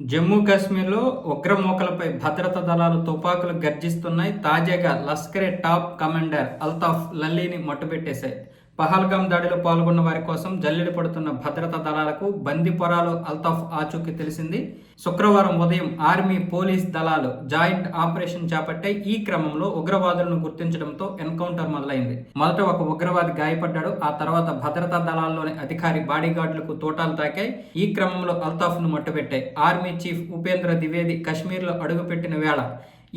జమ్మూ కాశ్మీర్లో ఉగ్రమూకలపై భద్రతా దళాలు తుపాకులు గర్జిస్తున్నాయి. తాజాగా లష్కరే టాప్ కమాండర్ అల్తాఫ్ లల్లీని మట్టుబెట్టేశాయి పహల్గాం దాడిలో పాల్గొన్న వారి కోసం జల్లెడ పడుతున్న భద్రతా దళాలకు బందిపోరాలో అల్తాఫ్ ఆచూకీ తెలిసింది. శుక్రవారం ఉదయం ఆర్మీ పోలీస్ దళాలు జాయింట్ ఆపరేషన్ చేపట్టే ఈ క్రమంలో ఉగ్రవాదులను గుర్తించడంతో ఎన్కౌంటర్ మొదలైంది. మొదట ఒక ఉగ్రవాది గాయపడ్డాడు. ఆ తర్వాత భద్రతా దళాల్లోని అధికారి బాడీగార్డులకు తోటాలు తాకాయి. ఈ క్రమంలో అల్తాఫ్ను మట్టుపెట్టాయి ఆర్మీ చీఫ్ ఉపేంద్ర ద్వివేది కశ్మీర్లో అడుగుపెట్టిన వేళ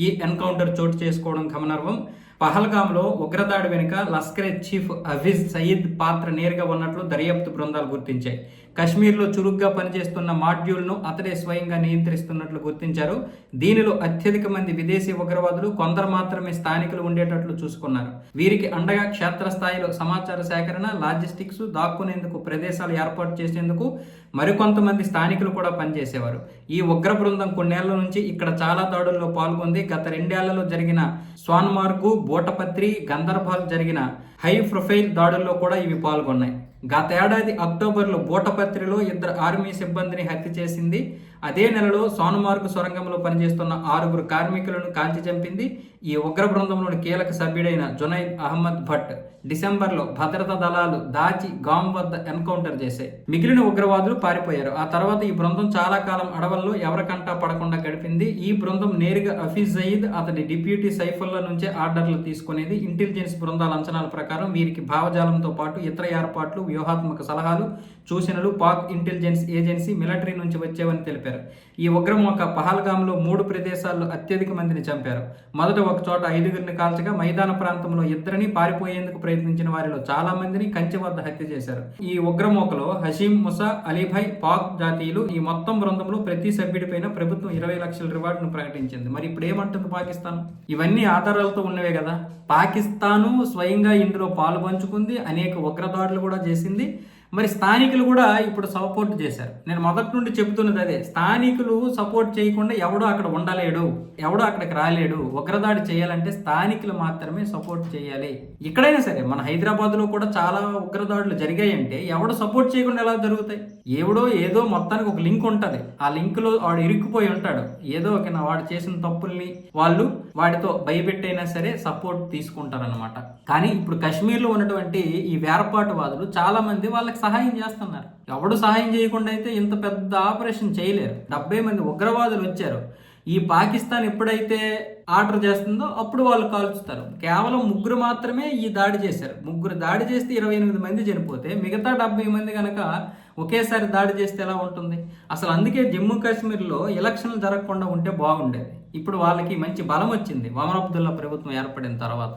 ఈ ఎన్కౌంటర్ చోటు చేసుకోవడం గమనార్హం. పహల్గాంలో ఉగ్రదాడి వెనుక లస్కరే చీఫ్ హఫీజ్ సయీద్ పాత్ర నేరుగా ఉన్నట్లు దర్యాప్తు బృందాలు గుర్తించాయి. కశ్మీర్లో చురుగ్గా పనిచేస్తున్న మాడ్యూల్ను అతడే స్వయంగా నియంత్రిస్తున్నట్లు గుర్తించారు. దీనిలో అత్యధిక మంది విదేశీ ఉగ్రవాదులు కొందరు మాత్రమే స్థానికులు ఉండేటట్లు చూసుకున్నారు. వీరికి అండగా క్షేత్రస్థాయిలో సమాచార సేకరణ లాజిస్టిక్స్ దాక్కునేందుకు ప్రదేశాలు ఏర్పాటు చేసేందుకు మరికొంతమంది స్థానికులు కూడా పనిచేసేవారు. ఈ ఉగ్ర బృందం కొన్నేళ్ళ నుంచి ఇక్కడ చాలా దాడుల్లో పాల్గొంది. గత రెండేళ్ళలో జరిగిన స్వాన్మార్గు బోటపత్రి గందర్బాల్ జరిగిన హై ప్రొఫైల్ దాడుల్లో కూడా ఇవి పాల్గొన్నాయి. గత ఏడాది అక్టోబర్లో బూటపత్రిలో ఇద్దరు ఆర్మీ సిబ్బందిని హత్య చేసింది అదే నెలలో సోనమార్గ సొరంగంలో పనిచేస్తున్న ఆరుగురు కార్మికులను కాల్చి చంపింది ఈ ఉగ్ర బృందంలోని కీలక సభ్యుడైన జునైద్ అహ్మద్ భట్. డిసెంబర్లో భద్రతా దళాలు దాచి గామ్ వద్ద ఎన్కౌంటర్ చేశాయి. మిగిలిన ఉగ్రవాదులు పారిపోయారు. ఆ తర్వాత ఈ బృందం చాలా కాలం అడవుల్లో ఎవరికంటా పడకుండా గడిపింది. ఈ బృందం నేరుగా హఫీజ్ జయీద్ అతడి డిప్యూటీ సైఫుల్లా నుంచే ఆర్డర్లు తీసుకునేది. ఇంటెలిజెన్స్ బృందాల అంచనాల ప్రకారం వీరికి భావజాలంతో పాటు ఇతర ఏర్పాట్లు వ్యూహాత్మక సలహాలు సూచనలు పాక్ ఇంటెలిజెన్స్ ఏజెన్సీ మిలిటరీ నుంచి వచ్చేవని తెలిపారు. ఈ ఉగ్రమోక పహల్గాంలో మూడు ప్రదేశాల్లో అత్యధిక మందిని చంపారు. మొదట ఒక చోట ఐదుగురిని కాల్చగా మైదాన ప్రాంతంలో ఇద్దరిని పారిపోయేందుకు ప్రయత్నించిన వారిలో చాలా మందిని కంచె వద్ద హత్య చేశారు. ఈ ఉగ్రమోకలో హషీం ముసా అలీభాయ్ పాక్ జాతీయులు ఈ మొత్తం బృందంలో ప్రతి సభ్యుడిపైన ప్రభుత్వం ఇరవై లక్షల రివార్డును ప్రకటించింది. మరి ఇప్పుడు ఏమంటుంది పాకిస్తాన్? ఇవన్నీ ఆధారాలతో ఉన్నవే కదా. పాకిస్తాను స్వయంగా ఇందులో పాలు పంచుకుంది అనేక ఉగ్రదాడులు కూడా చేసింది. మరి స్థానికులు కూడా ఇప్పుడు సపోర్ట్ చేశారు. నేను మొదటి నుండి చెబుతున్నది అదే. స్థానికులు సపోర్ట్ చేయకుండా ఎవడో అక్కడ ఉండలేడు. ఎవడో అక్కడికి రాలేడు. ఉగ్రదాడి చేయాలంటే స్థానికులు మాత్రమే సపోర్ట్ చేయాలి. ఇక్కడైనా సరే మన హైదరాబాద్లో కూడా చాలా ఉగ్రదాడులు జరిగాయంటే ఎవడో సపోర్ట్ చేయకుండా ఎలా జరుగుతాయి? ఎవడో ఏదో మొత్తానికి ఒక లింక్ ఉంటుంది. ఆ లింక్లో వాడు ఇరుక్కుపోయి ఉంటాడు. ఏదో ఒక వాడు చేసిన తప్పుల్ని వాళ్ళు వాడితో భయపెట్టైనా సరే సపోర్ట్ తీసుకుంటారనమాట కానీ ఇప్పుడు కాశ్మీర్లో ఉన్నటువంటి ఈ వేరపాటు వాదులు చాలా మంది వాళ్ళకి సహాయం చేస్తున్నారు. ఎవడు సహాయం చేయకుండా అయితే ఇంత పెద్ద ఆపరేషన్ చేయలేరు. డెబ్బై మంది ఉగ్రవాదులు వచ్చారు. ఈ పాకిస్తాన్ ఎప్పుడైతే ఆర్డర్ చేస్తుందో అప్పుడు వాళ్ళు కాల్చుతారు. కేవలం ముగ్గురు మాత్రమే ఈ దాడి చేశారు. ముగ్గురు దాడి చేస్తే ఇరవై ఎనిమిది మంది చనిపోతే మిగతా డెబ్బై మంది కనుక ఒకేసారి దాడి చేస్తే ఎలా ఉంటుంది? అసలు అందుకే జమ్మూ కాశ్మీర్లో ఎలక్షన్లు జరగకుండా ఉంటే బాగుండేది. ఇప్పుడు వాళ్ళకి మంచి బలం వచ్చింది. వమర్ అబ్దుల్లా ప్రభుత్వం ఏర్పడిన తర్వాత.